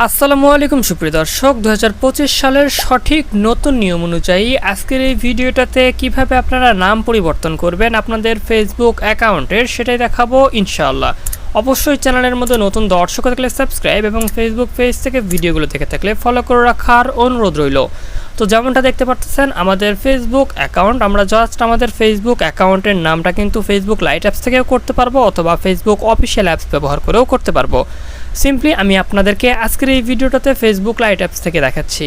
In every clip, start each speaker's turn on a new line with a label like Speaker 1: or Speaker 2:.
Speaker 1: আসসালামু আলাইকুম, সুপ্রিয় দর্শক। দু হাজার পঁচিশ সালের সঠিক নতুন নিয়ম অনুযায়ী আজকের এই ভিডিওটাতে কীভাবে আপনারা নাম পরিবর্তন করবেন আপনাদের ফেসবুক অ্যাকাউন্টের সেটাই দেখাবো ইনশাআল্লাহ। অবশ্যই চ্যানেলের মধ্যে নতুন দর্শক থাকলে সাবস্ক্রাইব এবং ফেসবুক পেজ থেকে ভিডিওগুলো দেখে থাকলে ফলো করে রাখার অনুরোধ রইল। তো যেমনটা দেখতে পাচ্ছেন, আমাদের ফেসবুক অ্যাকাউন্ট, আমরা জাস্ট আমাদের ফেসবুক অ্যাকাউন্টের নামটা কিন্তু ফেসবুক লাইট অ্যাপস থেকেও করতে পারব অথবা ফেসবুক অফিসিয়াল অ্যাপস ব্যবহার করেও করতে পারব। সিম্পলি আমি আপনাদেরকে আজকের এই ভিডিওটাতে ফেসবুক লাইট অ্যাপস থেকে দেখাচ্ছি।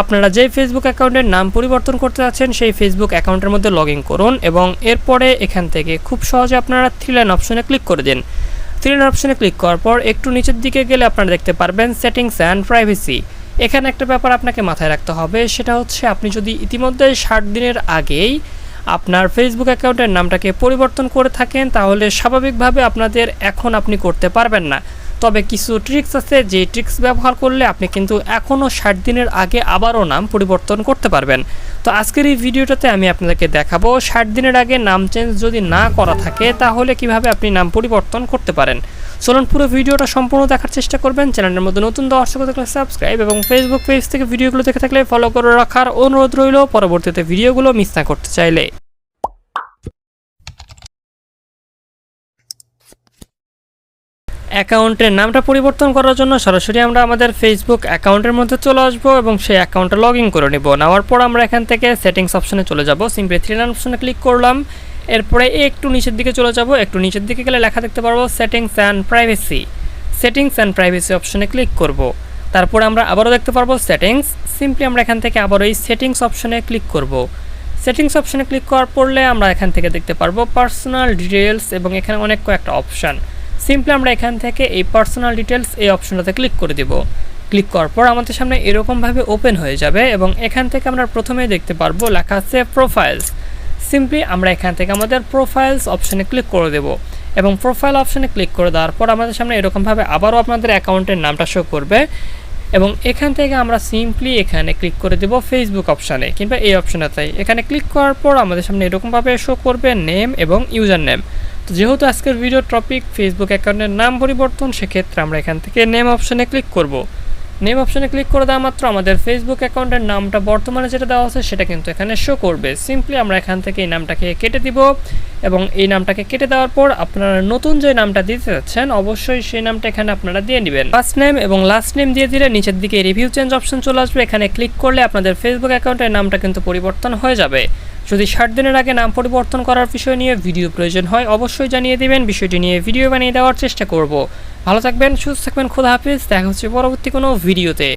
Speaker 1: আপনারা যেই ফেসবুক অ্যাকাউন্টের নাম পরিবর্তন করতে যাচ্ছেন, সেই ফেসবুক অ্যাকাউন্টের মধ্যে লগ করুন এবং এরপরে এখান থেকে খুব সহজে আপনারা থ্রি লাইন অপশনে ক্লিক করে দিন। থ্রি লাইন অপশনে ক্লিক করার পর একটু নিচের দিকে গেলে আপনারা দেখতে পারবেন সেটিংস অ্যান্ড প্রাইভেসি এখানে একটা ব্যাপার আপনাকে মাথায় রাখতে হবে, সেটা হচ্ছে আপনি যদি ইতিমধ্যে ষাট দিনের আগেই আপনার ফেসবুক অ্যাকাউন্টের নামটাকে পরিবর্তন করে থাকেন, তাহলে স্বাভাবিকভাবে আপনাদের এখন আপনি করতে পারবেন না। তবে কিছু ট্রিক্স আছে, যে ট্রিক্স ব্যবহার করলে আপনি কিন্তু এখনও ষাট দিনের আগে আবারও নাম পরিবর্তন করতে পারবেন। তো আজকের এই ভিডিওটাতে আমি আপনাদেরকে দেখাবো, ষাট দিনের আগে নাম চেঞ্জ যদি না করা থাকে, তাহলে কীভাবে আপনি নাম পরিবর্তন করতে পারেন। চলুন পুরো ভিডিওটা সম্পূর্ণ দেখার চেষ্টা করবেন। চ্যানেলের মধ্যে নতুন দর্শক থাকলে সাবস্ক্রাইব এবং ফেসবুক পেজ থেকে ভিডিওগুলো দেখে থাকলে ফলো করে রাখার অনুরোধ রইল। পরবর্তীতে ভিডিওগুলো মিস না করতে চাইলে। অ্যাকাউন্টের নামটা পরিবর্তন করার জন্য সরাসরি আমরা আমাদের ফেসবুক অ্যাকাউন্টের মধ্যে চলে আসব এবং সেই অ্যাকাউন্টে লগ ইন করে নেব। নেওয়ার পর আমরা এখান থেকে সেটিংস অপশনে চলে যাব। সিম্পলি থ্রি লাইন অপশনে ক্লিক করলাম। এরপরে একটু নিচের দিকে চলে যাব। একটু নিচের দিকে গেলে লেখা দেখতে পারব settings and privacy settings and privacy অপশনে ক্লিক করব। তারপরে আমরা আবারও দেখতে পারব সেটিংস সিম্পলি আমরা এখান থেকে আবারও এই সেটিংস অপশনে ক্লিক করব। সেটিংস অপশনে ক্লিক করার পড়লে আমরা এখান থেকে দেখতে পারব পার্সোনাল ডিটেলস এবং এখানে অনেক কয়েকটা অপশান সিম্পলি আমরা এখান থেকে এই পার্সোনাল ডিটেলস এই অপশনটাতে ক্লিক করে দেব। ক্লিক করার পর আমাদের সামনে এরকমভাবে ওপেন হয়ে যাবে এবং এখান থেকে আমরা প্রথমেই দেখতে পারব লেখা আছে প্রোফাইলস সিম্পলি আমরা এখান থেকে আমাদের প্রোফাইলস অপশনে ক্লিক করে দেব এবং প্রোফাইল অপশনে ক্লিক করে দেওয়ার পর আমাদের সামনে এরকমভাবে আবারও আপনাদের অ্যাকাউন্টের নামটা শো করবে এবং এখান থেকে আমরা সিম্পলি এখানে ক্লিক করে দেব ফেসবুক অপশানে কিংবা এই অপশনটাতে এখানে ক্লিক করার পর আমাদের সামনে এরকমভাবে শো করবে নেম এবং ইউজার নেম তো যেহেতু আজকের ভিডিও টপিক ফেসবুক অ্যাকাউন্টের নাম পরিবর্তন, সেক্ষেত্রে আমরা এখান থেকে নেম অপশনে ক্লিক করব। নেম অপশনে ক্লিক করে দেওয়া মাত্র আমাদের ফেসবুক অ্যাকাউন্টের নামটা বর্তমানে যেটা দেওয়া আছে, সেটা কিন্তু এখানে শো করবে। সিম্পলি আমরা এখান থেকে এই নামটাকে কেটে দিব এবং এই নামটাকে কেটে দেওয়ার পর আপনারা নতুন যে নামটা দিতে যাচ্ছেন অবশ্যই সেই নামটা এখানে আপনারা দিয়ে নেবেন। ফার্স্ট নেম এবং লাস্ট নেম দিয়ে দিলে নিচের দিকে রিভিউ চেঞ্জ অপশন চলে আসবে। এখানে ক্লিক করলে আপনাদের ফেসবুক অ্যাকাউন্টের নামটা কিন্তু পরিবর্তন হয়ে যাবে। যদি ষাট দিনের আগে নাম পরিবর্তন করার বিষয় নিয়ে ভিডিও প্রয়োজন হয়, অবশ্যই জানিয়ে দেবেন। বিষয়টি নিয়ে ভিডিও বানিয়ে দেওয়ার চেষ্টা করব। ভালো থাকবেন, সুস্থ থাকবেন, খোদা হাফিজ। দেখা হচ্ছে পরবর্তী কোনো ভিডিওতে।